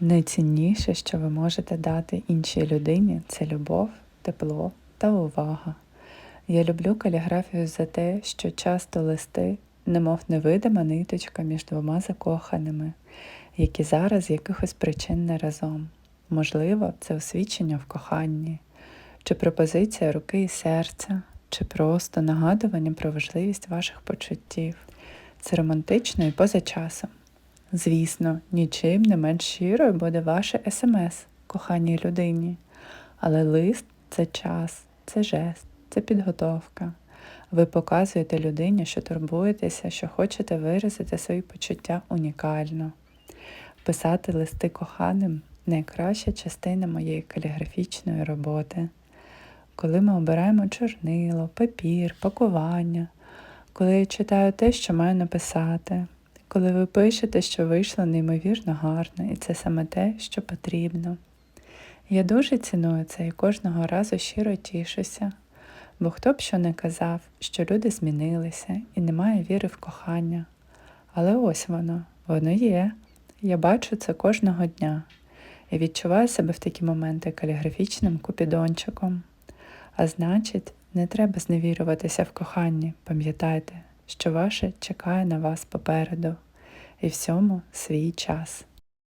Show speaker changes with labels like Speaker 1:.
Speaker 1: Найцінніше, що ви можете дати іншій людині, це любов, тепло та увага. Я люблю каліграфію за те, що часто листи, немов невидима ниточка між двома закоханими, які зараз з якихось причин не разом. Можливо, це освічення в коханні, чи пропозиція руки і серця, чи просто нагадування про важливість ваших почуттів. Це романтично і поза часом. Звісно, нічим не менш щирою буде ваше смс коханій людині. Але лист це час, це жест, це підготовка. Ви показуєте людині, що турбуєтеся, що хочете виразити свої почуття унікально. Писати листи коханим найкраща частина моєї каліграфічної роботи. Коли ми обираємо чорнило, папір, пакування, коли я читаю те, що маю написати, коли ви пишете, що вийшло неймовірно гарно, і це саме те, що потрібно. Я дуже ціную це і кожного разу щиро тішуся, бо хто б що не казав, що люди змінилися і немає віри в кохання. Але ось воно, воно є. Я бачу це кожного дня. Я відчуваю себе в такі моменти каліграфічним купідончиком. А значить, не треба зневірюватися в коханні, пам'ятайте, що ваше чекає на вас попереду, і всьому свій час.